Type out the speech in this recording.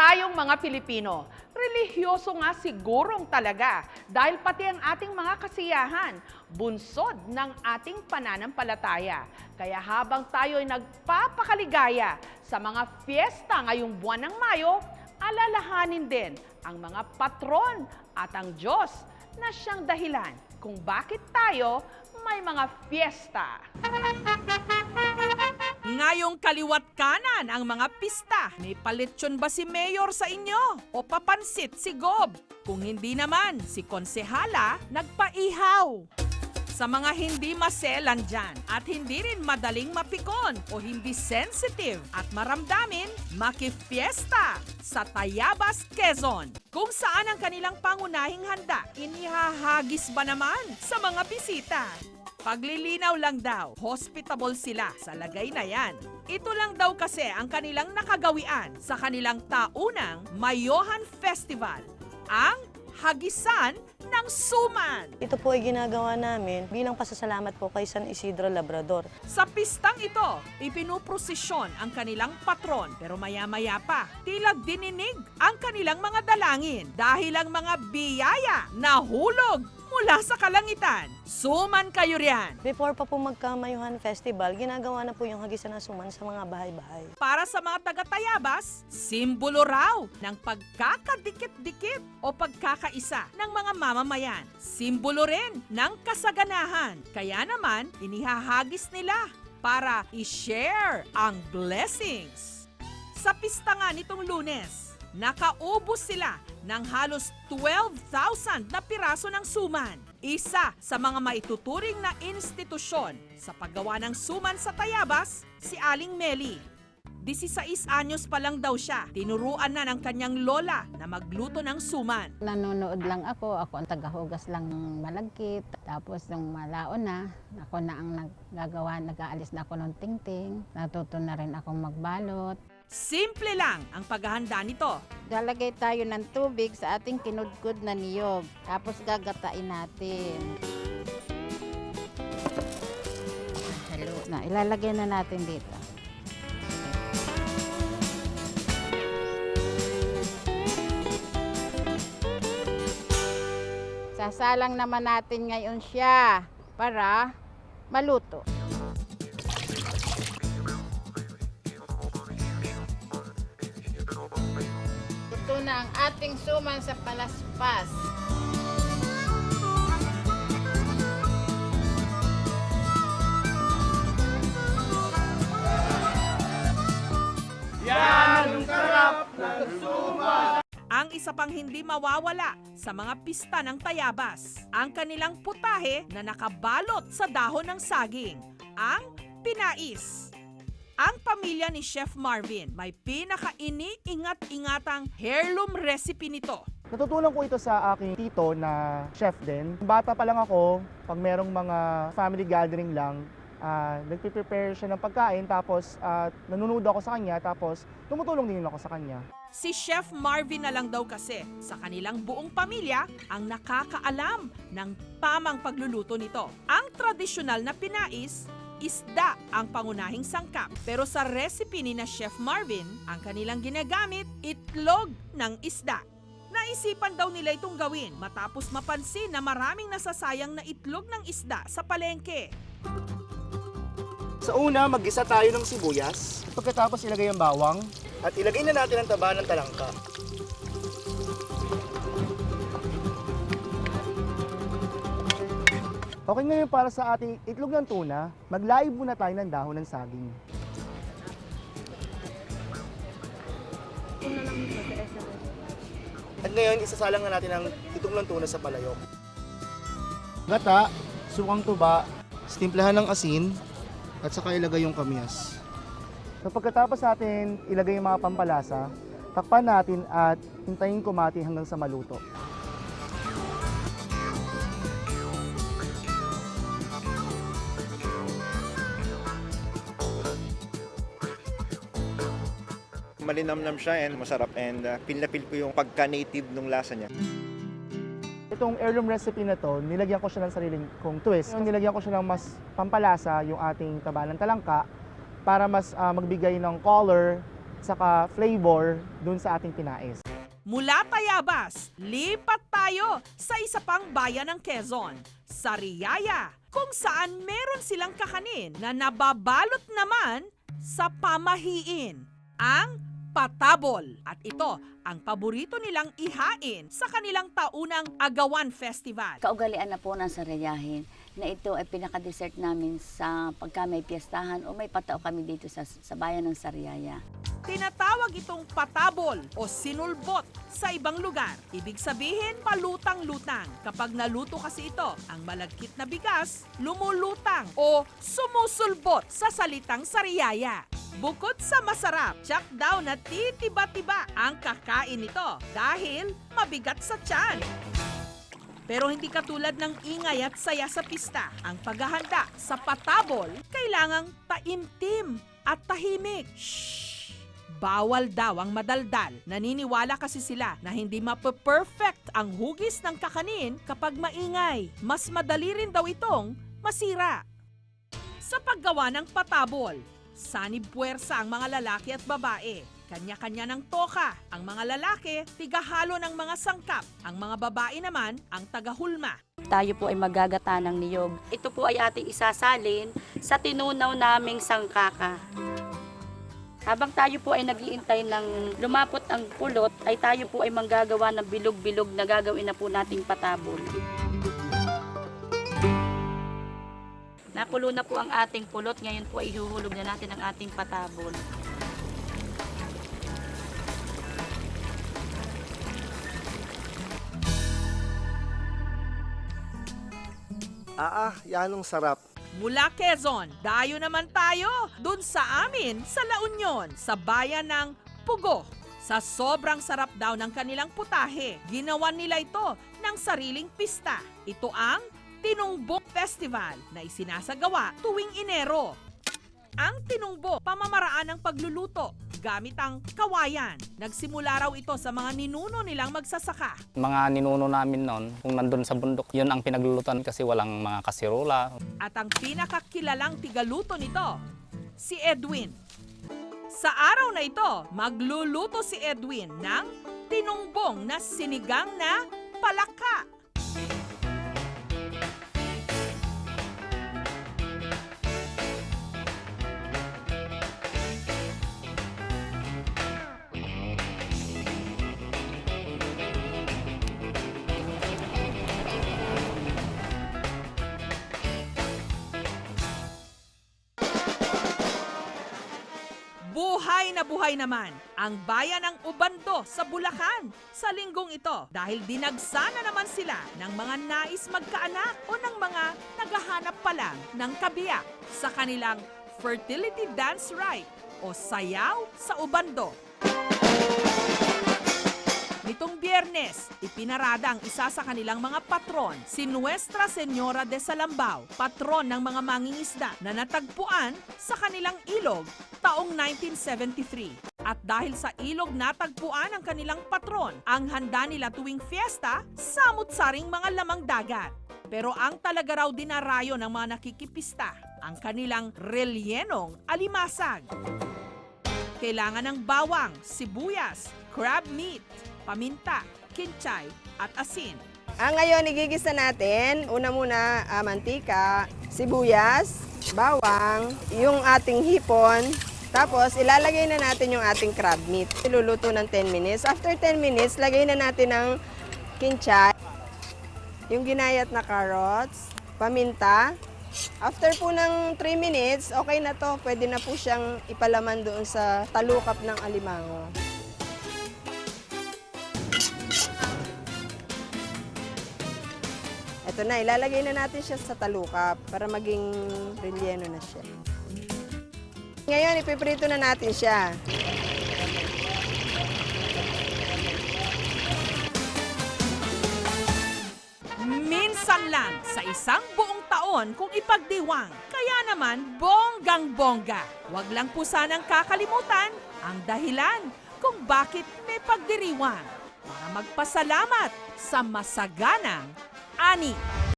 Tayong mga Pilipino, relihiyoso nga sigurong talaga dahil pati ang ating mga kasiyahan, bunsod ng ating pananampalataya. Kaya habang tayo ay nagpapakaligaya sa mga fiesta ngayong buwan ng Mayo, alalahanin din ang mga patron at ang Diyos na siyang dahilan kung bakit tayo may mga fiesta. Ngayong kaliwat kanan ang mga pista. May palitsyon ba si Mayor sa inyo? O papansit si Gob? Kung hindi naman, si Konsehala nagpaihaw. Sa mga hindi maselan dyan at hindi rin madaling mapikon o hindi sensitive at maramdamin, makifiesta sa Tayabas, Quezon. Kung saan ang kanilang pangunahing handa, inihahagis ba naman sa mga bisita? Paglilinaw lang daw, hospitable sila sa lagay na yan. Ito lang daw kasi ang kanilang nakagawian sa kanilang taunang Mayohan Festival, ang Hagisan ng Suman. Ito po ay ginagawa namin bilang pasasalamat po kay San Isidro Labrador. Sa pistang ito, ipinuprosesyon ang kanilang patron pero maya-maya pa, tila dininig ang kanilang mga dalangin dahil ang mga biyaya nahulog mula sa kalangitan. Suman kayo riyan! Before pa po magkamayuhan festival, ginagawa na po yung hagisan ng suman sa mga bahay-bahay. Para sa mga taga-Tayabas, simbolo raw ng pagkakadikit-dikit o pagkakaisa ng mga mamamayan. Simbolo rin ng kasaganahan. Kaya naman, inihahagis nila para i-share ang blessings. Sa pista nga nitong lunes, nakaubos sila ng halos 12,000 na piraso ng suman. Isa sa mga maituturing na institusyon sa paggawa ng suman sa Tayabas, si Aling Meli. 16 anyos pa lang daw siya. Tinuruan na ng kanyang lola na magluto ng suman. Nanonood lang ako, ako ang tagahugas lang ng malagkit. Tapos nung malaon na, ako na ang naggagawa, nag-aalis na ako ng tingting. Natuto na rin akong magbalot. Simple lang ang paghahanda nito. Lalagay tayo ng tubig sa ating kinudkod na niyog. Tapos gagatain natin. Halo na, ilalagay na natin dito. Sasalang naman natin ngayon siya para maluto. Na ang ating suman sa palaspas. Ang isa pang hindi mawawala sa mga pista ng Tayabas, ang kanilang putahe na nakabalot sa dahon ng saging, ang pinais. Ang pamilya ni Chef Marvin may pinaka-ini-ingat-ingatang heirloom recipe nito. Natutunan ko ito sa aking tito na chef din. Bata pa lang ako, pag merong mga family gathering lang, uh, nagpe-prepare siya ng pagkain tapos ah, nanonood ako sa kanya tapos tumutulong din ako sa kanya. Si Chef Marvin na lang daw kasi sa kanilang buong pamilya ang nakakaalam ng tamang pagluluto nito. Ang tradisyonal na pinais, isda ang pangunahing sangkap. Pero sa recipe ni na Chef Marvin, ang kanilang ginagamit, itlog ng isda. Naisipan daw nila itong gawin matapos mapansin na maraming nasasayang na itlog ng isda sa palengke. Sa una, mag-isa tayo ng sibuyas. Pagkatapos ilagay ang bawang. At ilagay na natin ang taba ng talangka. Okay ngayon para sa ating itlog ng tuna, maglaib muna tayo ng dahon ng saging. At ngayon, isasalang na natin ang itlog ng tuna sa palayok. Gata, sukang tuba, stimplahan ng asin, at saka ilagay yung kamyas. So pagkatapos natin ilagay yung mga pampalasa, takpan natin at hintayin kumati hanggang sa maluto. Malinamnam siya and masarap and uh, feel na feel ko yung pagka-native nung lasa niya. Itong heirloom recipe na to, nilagyan ko siya ng sariling kong twist. Nilagyan ko siya ng mas pampalasa yung ating taba ng talangka para mas ah, magbigay ng color saka flavor dun sa ating pinais. Mula Tayabas, lipat tayo sa isa pang bayan ng Quezon, Sariaya, kung saan meron silang kakanin na nababalot naman sa pamahiin, ang patabol. At ito ang paborito nilang ihain sa kanilang taunang Agawan Festival. Kaugalian na po ng sarayahin na ito ay pinaka-dessert namin sa pagka may piyestahan o may patao kami dito sa, sa bayan ng Sariaya. Tinatawag itong patabol o sinulbot sa ibang lugar. Ibig sabihin, palutang-lutang. Kapag naluto kasi ito, ang malagkit na bigas, lumulutang o sumusulbot sa salitang sariyaya. Bukod sa masarap, tsak daw na titiba-tiba ang kakain nito dahil mabigat sa tiyan. Pero hindi katulad ng ingay at saya sa pista. Ang paghahanda sa patabol, kailangang taimtim at tahimik. Shh! Bawal daw ang madaldal. Naniniwala kasi sila na hindi mape-perfect ang hugis ng kakanin kapag maingay. Mas madali rin daw itong masira. Sa paggawa ng patabol, sanib puwersa ang mga lalaki at babae. Kanya-kanya ng toka. Ang mga lalaki, tigahalo ng mga sangkap. Ang mga babae naman, ang tagahulma. Tayo po ay magagata ng niyog. Ito po ay ating isasalin sa tinunaw naming sangkaka. Habang tayo po ay nagiintay ng lumapot ang pulot, ay tayo po ay manggagawa ng bilog-bilog na gagawin na po nating patabol. Nakulo na po ang ating pulot, ngayon po ay ihuhulog na natin ang ating patabol. Ah, ah, yan ang sarap. Mula Quezon, dayo naman tayo dun sa amin sa La Union, sa bayan ng Pugo. Sa sobrang sarap daw ng kanilang putahe, ginawan nila ito ng sariling pista. Ito ang Tinungbok Festival na isinasagawa tuwing Enero. Ang tinungbo, pamamaraan ng pagluluto gamit ang kawayan. Nagsimula raw ito sa mga ninuno nilang magsasaka. mga ninuno namin noon, kung nandun sa bundok, yun ang pinaglulutan kasi walang mga kasirola. At ang pinakakilalang tigaluto nito, si Edwin. Sa araw na ito, magluluto si Edwin ng tinungbong na sinigang na palaka. Buhay na buhay naman ang bayan ng Ubando sa Bulacan sa linggong ito dahil dinagsana naman sila ng mga nais magkaanak o ng mga naghahanap pa lang ng kabiyak sa kanilang fertility dance rite o sayaw sa Ubando. Nitong biyernes, ipinarada ang isa sa kanilang mga patron, si Nuestra Señora de Salambao, patron ng mga mangingisda na natagpuan sa kanilang ilog taong 1973. At dahil sa ilog natagpuan ang kanilang patron, ang handa nila tuwing fiesta, samut-saring mga lamang dagat. Pero ang talaga raw dinarayo ng mga nakikipista, ang kanilang relyenong alimasag. Kailangan ng bawang, sibuyas, crab meat, paminta, kinchay, at asin. Ah, ngayon, igigisa natin, una muna, ah, mantika, sibuyas, bawang, yung ating hipon, tapos ilalagay na natin yung ating crab meat. Iluluto ng 10 minutes. After 10 minutes, lagay na natin ng kinchay, yung ginayat na carrots, paminta. After po ng 3 minutes, okay na to. Pwede na po siyang ipalaman doon sa talukap ng alimango. Ito na, ilalagay na natin siya sa talukap para maging relleno na siya. Ngayon, ipiprito na natin siya. Minsan lang sa isang buong taon kung ipagdiwang. Kaya naman, bonggang-bongga. Huwag lang po sanang kakalimutan ang dahilan kung bakit may pagdiriwang para magpasalamat sa masaganang 阿里